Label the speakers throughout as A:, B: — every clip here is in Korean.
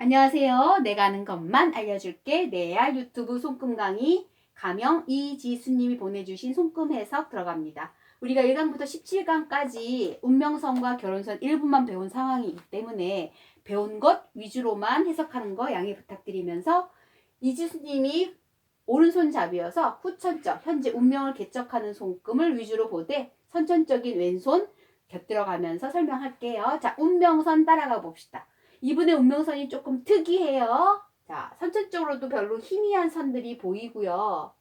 A: 안녕하세요. 내가 아는 것만 알려줄게. 내알 유튜브 손금 강의 가명 이지수님이 보내주신 손금 해석 들어갑니다. 우리가 1강부터 17강까지 운명선과 결혼선 일부만 배운 상황이기 때문에 배운 것 위주로만 해석하는 거 양해 부탁드리면서 이지수님이 오른손잡이여서 후천적 현재 운명을 개척하는 손금을 위주로 보되 선천적인 왼손 곁들여가면서 설명할게요. 자, 운명선 따라가 봅시다. 이분의 운명선이 조금 특이해요. 자, 선천적으로도 별로 희미한 선들이 보이고요.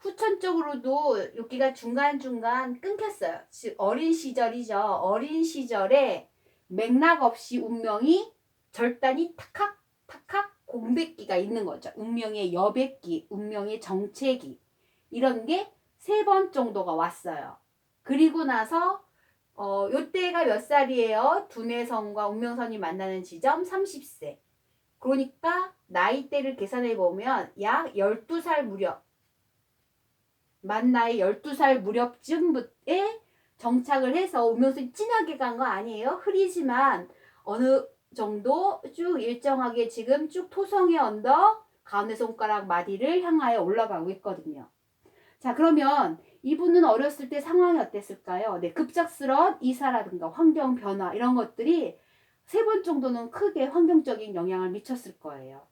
A: 후천적으로도 여기가 중간중간 끊겼어요. 즉, 어린 시절이죠. 어린 시절에 맥락 없이 운명이 절단이 탁탁, 탁탁 공백기가 있는 거죠. 운명의 여백기, 운명의 정체기. 이런 게 세 번 정도가 왔어요. 그리고 나서 어, 요때가 몇 살이에요? 두뇌선과 운명선이 만나는 지점 30세. 그러니까 나이대를 계산해 보면 약 12살 무렵. 만 나이 12살 무렵쯤에 정착을 해서 운명선이 진하게 간 거 아니에요? 흐리지만 어느 정도 쭉 일정하게 지금 쭉 토성의 언덕 가운데 손가락 마디를 향하여 올라가고 있거든요. 자, 그러면 이분은 어렸을 때 상황이 어땠을까요? 네, 급작스러운 이사라든가 환경 변화 이런 것들이 세 번 정도는 크게 환경적인 영향을 미쳤을 거예요.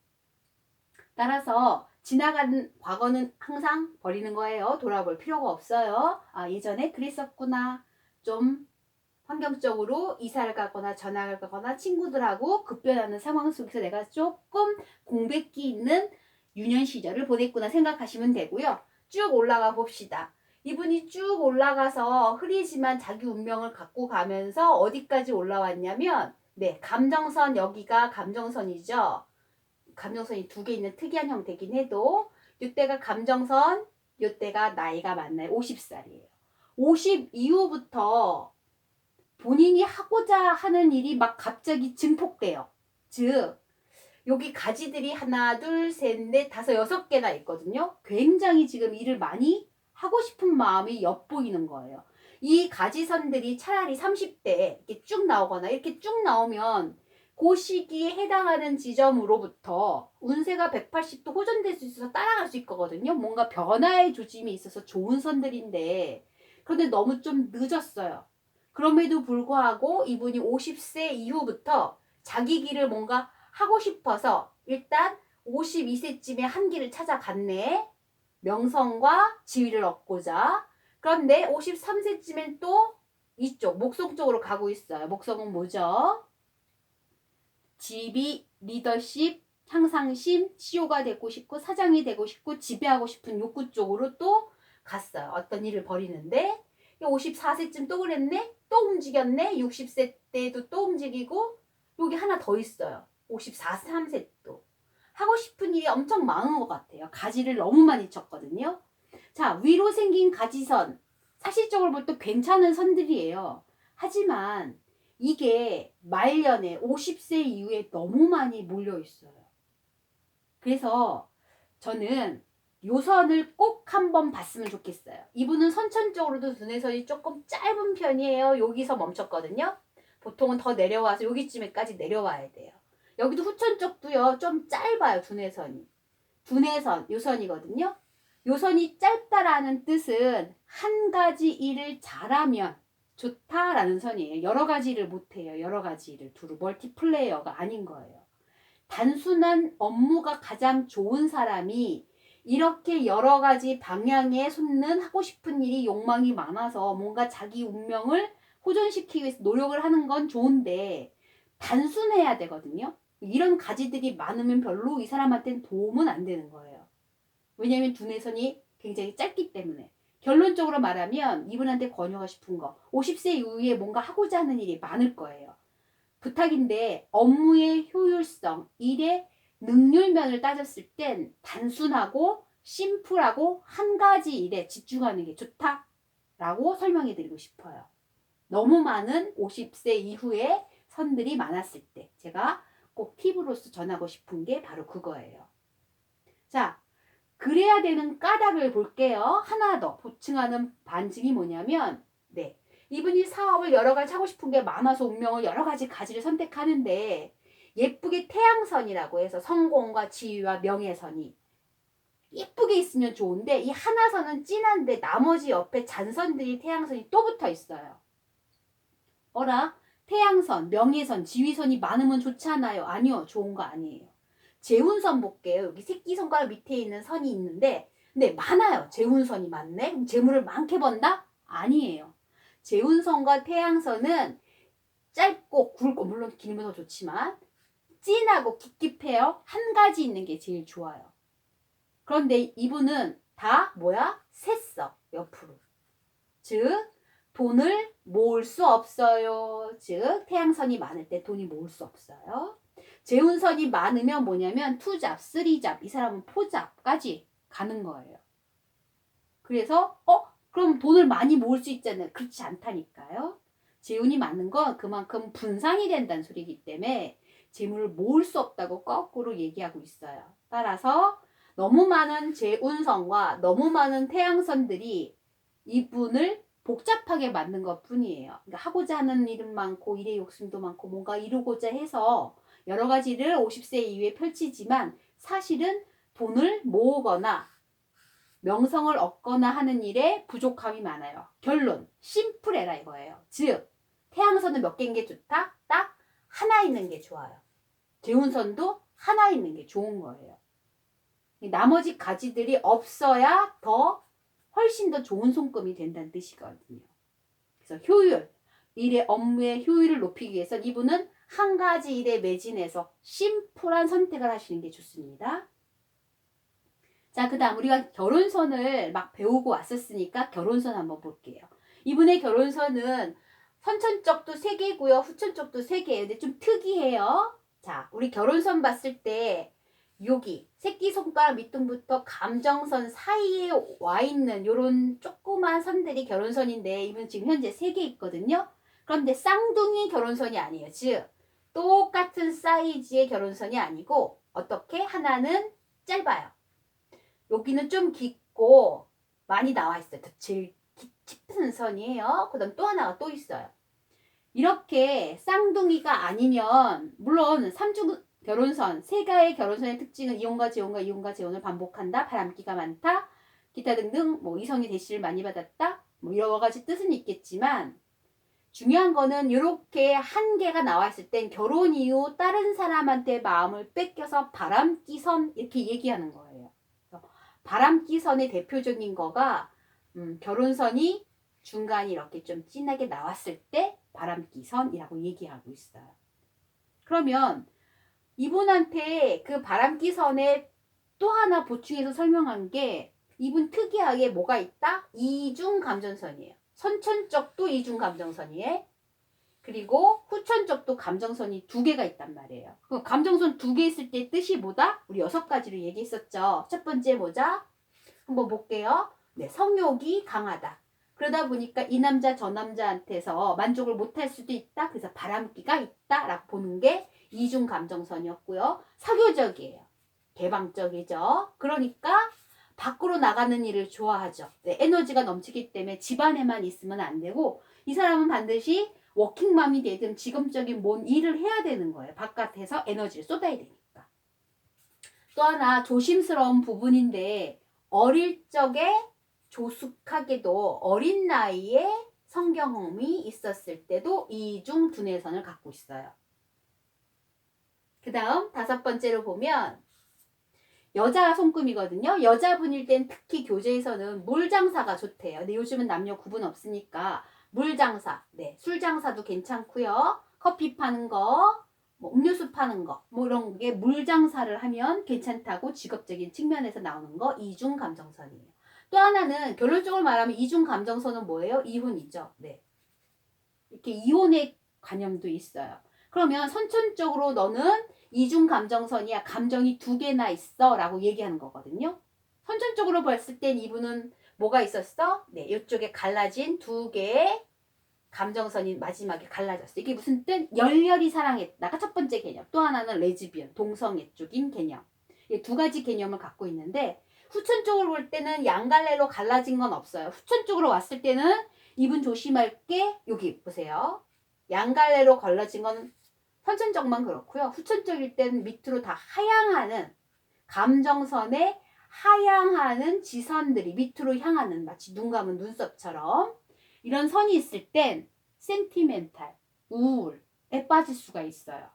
A: 따라서 지나간 과거는 항상 버리는 거예요. 돌아볼 필요가 없어요. 아, 예전에 그랬었구나. 좀 환경적으로 이사를 가거나 전학을 가거나 친구들하고 급변하는 상황 속에서 내가 조금 공백기 있는 유년 시절을 보냈구나 생각하시면 되고요. 쭉 올라가 봅시다. 이분이 쭉 올라가서 흐리지만 자기 운명을 갖고 가면서 어디까지 올라왔냐면 네 감정선 여기가 감정선이죠. 감정선이 두 개 있는 특이한 형태긴 해도 이때가 감정선 이때가 나이가 맞나요? 50살이에요. 50 이후부터 본인이 하고자 하는 일이 막 갑자기 증폭돼요. 즉 여기 가지들이 하나, 둘, 셋, 넷, 다섯, 여섯 개나 있거든요. 굉장히 지금 일을 많이 하고 싶은 마음이 엿보이는 거예요. 이 가지선들이 차라리 30대에 이렇게 쭉 나오거나 이렇게 쭉 나오면 그 시기에 해당하는 지점으로부터 운세가 180도 호전될 수 있어서 따라갈 수 있거든요. 뭔가 변화의 조짐이 있어서 좋은 선들인데 그런데 너무 좀 늦었어요. 그럼에도 불구하고 이분이 50세 이후부터 자기 길을 뭔가 하고 싶어서 일단 52세쯤에 한 길을 찾아갔네. 명성과 지위를 얻고자. 그런데 53세쯤엔 또 이쪽 목성 쪽으로 가고 있어요. 목성은 뭐죠? 지비, 리더십, 향상심, CEO가 되고 싶고 사장이 되고 싶고 지배하고 싶은 욕구 쪽으로 또 갔어요. 어떤 일을 벌이는데 54세쯤 또 그랬네? 또 움직였네? 60세 때도 또 움직이고 여기 하나 더 있어요. 54, 3세 또. 하고 싶은 일이 엄청 많은 것 같아요. 가지를 너무 많이 쳤거든요. 자, 위로 생긴 가지선. 사실적으로 볼 때 괜찮은 선들이에요. 하지만 이게 말년에 50세 이후에 너무 많이 몰려 있어요. 그래서 저는 요선을 꼭 한번 봤으면 좋겠어요. 이분은 선천적으로도 눈에선이 조금 짧은 편이에요. 여기서 멈췄거든요. 보통은 더 내려와서 여기쯤에까지 내려와야 돼요. 여기도 후천 쪽도요. 좀 짧아요. 두뇌선이. 두뇌선, 요선이거든요. 요선이 짧다라는 뜻은 한 가지 일을 잘하면 좋다라는 선이에요. 여러 가지 일을 못해요. 여러 가지 일을 두루 멀티플레이어가 아닌 거예요. 단순한 업무가 가장 좋은 사람이 이렇게 여러 가지 방향에 솟는 하고 싶은 일이 욕망이 많아서 뭔가 자기 운명을 호전시키기 위해서 노력을 하는 건 좋은데 단순해야 되거든요. 이런 가지들이 많으면 별로 이 사람한테는 도움은 안 되는 거예요. 왜냐하면 두뇌선이 굉장히 짧기 때문에. 결론적으로 말하면 이분한테 권유하고 싶은 거 50세 이후에 뭔가 하고자 하는 일이 많을 거예요. 부탁인데 업무의 효율성, 일의 능률면을 따졌을 땐 단순하고 심플하고 한 가지 일에 집중하는 게 좋다라고 설명해 드리고 싶어요. 너무 많은 50세 이후에 선들이 많았을 때 제가 꼭 팁으로서 전하고 싶은 게 바로 그거예요. 자, 그래야 되는 까닭을 볼게요. 하나 더 보충하는 반증이 뭐냐면, 네. 이분이 사업을 여러 가지 하고 싶은 게 많아서 운명을 여러 가지 가지를 선택하는데, 예쁘게 태양선이라고 해서 성공과 지위와 명예선이 예쁘게 있으면 좋은데 이 하나선은 진한데 나머지 옆에 잔선들이 태양선이 또 붙어 있어요. 어라? 태양선, 명예선, 지위선이 많으면 좋잖아요. 아니요. 좋은 거 아니에요. 재운선 볼게요. 여기 새끼손가락 밑에 있는 선이 있는데 근데 많아요. 재운선이 많네. 그럼 재물을 많게 번다? 아니에요. 재운선과 태양선은 짧고 굵고 물론 길면 더 좋지만 진하고 깊깊해요. 한 가지 있는 게 제일 좋아요. 그런데 이분은 다 뭐야? 샜어. 옆으로. 즉 돈을 모을 수 없어요. 즉 태양선이 많을 때 돈이 모을 수 없어요. 재운선이 많으면 뭐냐면 투잡, 쓰리잡, 이 사람은 포잡까지 가는 거예요. 그래서 어 그럼 돈을 많이 모을 수 있잖아요. 그렇지 않다니까요. 재운이 많은 건 그만큼 분산이 된다는 소리이기 때문에 재물을 모을 수 없다고 거꾸로 얘기하고 있어요. 따라서 너무 많은 재운선과 너무 많은 태양선들이 이분을 복잡하게 만든 것 뿐이에요. 그러니까 하고자 하는 일은 많고 일의 욕심도 많고 뭔가 이루고자 해서 여러 가지를 50세 이후에 펼치지만 사실은 돈을 모으거나 명성을 얻거나 하는 일에 부족함이 많아요. 결론, 심플해라 이거예요. 즉, 태양선은 몇 개인 게 좋다? 딱 하나 있는 게 좋아요. 재운선도 하나 있는 게 좋은 거예요. 나머지 가지들이 없어야 더 훨씬 더 좋은 손금이 된다는 뜻이거든요. 그래서 효율, 일의 업무의 효율을 높이기 위해서 이분은 한 가지 일에 매진해서 심플한 선택을 하시는 게 좋습니다. 자, 그 다음 우리가 결혼선을 막 배우고 왔었으니까 결혼선 한번 볼게요. 이분의 결혼선은 선천적도 3개고요. 후천적도 3개예요. 근데 좀 특이해요. 자, 우리 결혼선 봤을 때 여기 새끼손가락 밑둥부터 감정선 사이에 와 있는 요런 조그만 선들이 결혼선인데 이분 지금 현재 3개 있거든요. 그런데 쌍둥이 결혼선이 아니에요. 즉 똑같은 사이즈의 결혼선이 아니고 어떻게 하나는 짧아요. 여기는 좀 깊고 많이 나와 있어요. 깊- 깊은 선이에요. 그다음 또 하나가 또 있어요. 이렇게 쌍둥이가 아니면 물론 삼중 결혼선 세 가의 결혼선의 특징은 이혼과 재혼과 이혼과 재혼을 반복한다. 바람기가 많다. 기타 등등 뭐 이성의 대시를 많이 받았다. 뭐 여러 가지 뜻은 있겠지만 중요한 거는 이렇게 한 개가 나와 있을 땐 결혼 이후 다른 사람한테 마음을 뺏겨서 바람기선 이렇게 얘기하는 거예요. 바람기선의 대표적인 거가 음, 결혼선이 중간이 이렇게 좀 진하게 나왔을 때 바람기선이라고 얘기하고 있어요. 그러면 이분한테 그 바람기선에 또 하나 보충해서 설명한 게 이분 특이하게 뭐가 있다? 이중 감정선이에요. 선천적도 이중 감정선이에요. 그리고 후천적도 감정선이 두 개가 있단 말이에요. 그 감정선 두 개 있을 때 뜻이 뭐다? 우리 여섯 가지로 얘기했었죠. 첫 번째 뭐자? 한번 볼게요. 네, 성욕이 강하다. 그러다 보니까 이 남자 저 남자한테서 만족을 못할 수도 있다. 그래서 바람기가 있다라고 보는 게 이중 감정선이었고요. 사교적이에요. 개방적이죠. 그러니까 밖으로 나가는 일을 좋아하죠. 네, 에너지가 넘치기 때문에 집안에만 있으면 안 되고 이 사람은 반드시 워킹맘이 되든 직업적인 뭔 일을 해야 되는 거예요. 바깥에서 에너지를 쏟아야 되니까. 또 하나 조심스러운 부분인데 어릴 적에 조숙하게도 어린 나이에 성경험이 있었을 때도 이중 두뇌선을 갖고 있어요. 그 다음 다섯 번째로 보면 여자 손금이거든요. 여자분일 땐 특히 교제에서는 물장사가 좋대요. 근데 요즘은 남녀 구분 없으니까 물장사, 네, 술장사도 괜찮고요. 커피 파는 거, 뭐 음료수 파는 거, 뭐 이런 게 물장사를 하면 괜찮다고 직업적인 측면에서 나오는 거 이중 감정선이에요. 또 하나는 결론적으로 말하면 이중 감정선은 뭐예요? 이혼이죠. 네. 이렇게 이혼의 관념도 있어요. 그러면 선천적으로 너는 이중 감정선이야. 감정이 두 개나 있어. 라고 얘기하는 거거든요. 선천적으로 봤을 땐 이분은 뭐가 있었어? 네, 이쪽에 갈라진 두 개의 감정선이 마지막에 갈라졌어. 이게 무슨 뜻? 열렬히 사랑했다가 첫 번째 개념. 또 하나는 레즈비언, 동성애 쪽인 개념. 이두 가지 개념을 갖고 있는데 후천적으로 볼 때는 양갈래로 갈라진 건 없어요. 후천적으로 왔을 때는 이분 조심할 게 여기 보세요. 양갈래로 갈라진 건 선천적만 그렇고요. 후천적일 때는 밑으로 다 하향하는 감정선에 하향하는 지선들이 밑으로 향하는 마치 눈 감은 눈썹처럼 이런 선이 있을 땐 센티멘탈, 우울에 빠질 수가 있어요.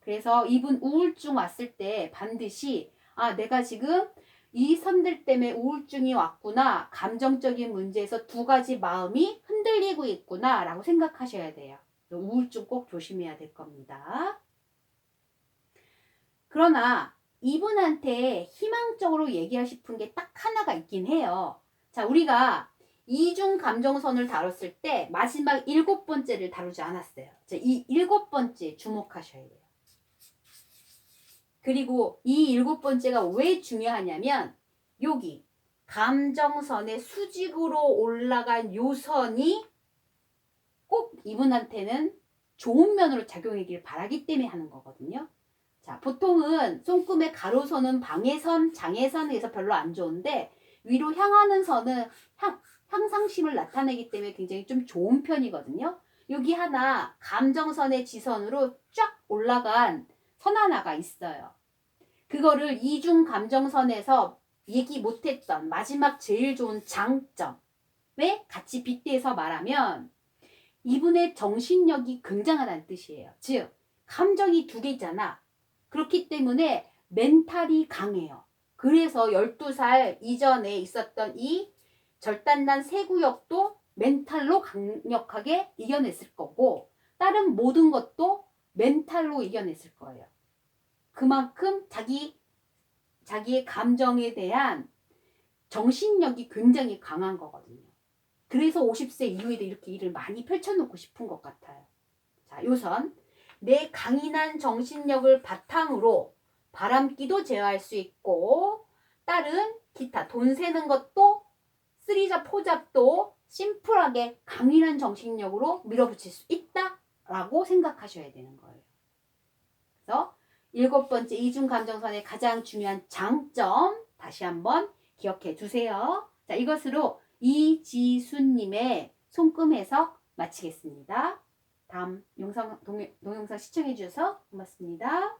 A: 그래서 이분 우울증 왔을 때 반드시 아 내가 지금 이 선들 때문에 우울증이 왔구나 감정적인 문제에서 두 가지 마음이 흔들리고 있구나 라고 생각하셔야 돼요. 우울증 꼭 조심해야 될 겁니다. 그러나 이분한테 희망적으로 얘기하고 싶은 게 딱 하나가 있긴 해요. 자, 우리가 이중 감정선을 다뤘을 때 마지막 일곱 번째를 다루지 않았어요. 자, 이 일곱 번째 주목하셔야 돼요. 그리고 이 일곱 번째가 왜 중요하냐면 여기 감정선의 수직으로 올라간 요선이 꼭 이분한테는 좋은 면으로 작용하길 바라기 때문에 하는 거거든요. 자, 보통은 손금의 가로선은 방해선, 장애선에서 별로 안 좋은데 위로 향하는 선은 향, 향상심을 나타내기 때문에 굉장히 좀 좋은 편이거든요. 여기 하나 감정선의 지선으로 쫙 올라간 선 하나가 있어요. 그거를 이중 감정선에서 얘기 못했던 마지막 제일 좋은 장점에 같이 빗대서 말하면 이분의 정신력이 굉장하다는 뜻이에요. 즉, 감정이 두 개잖아. 그렇기 때문에 멘탈이 강해요. 그래서 12살 이전에 있었던 이 절단난 세구역도 멘탈로 강력하게 이겨냈을 거고, 다른 모든 것도 멘탈로 이겨냈을 거예요. 그만큼 자기, 자기의 감정에 대한 정신력이 굉장히 강한 거거든요. 그래서 50세 이후에도 이렇게 일을 많이 펼쳐놓고 싶은 것 같아요. 자, 요선. 내 강인한 정신력을 바탕으로 바람기도 제어할 수 있고, 다른 기타 돈 세는 것도 쓰리잡 포잡도 심플하게 강인한 정신력으로 밀어붙일 수 있다 라고 생각하셔야 되는 거예요. 그래서 일곱 번째 이중 감정선의 가장 중요한 장점 다시 한번 기억해 두세요. 자, 이것으로 이지순님의 손금 해석 마치겠습니다. 다음 영상 동, 동영상 시청해 주셔서 고맙습니다.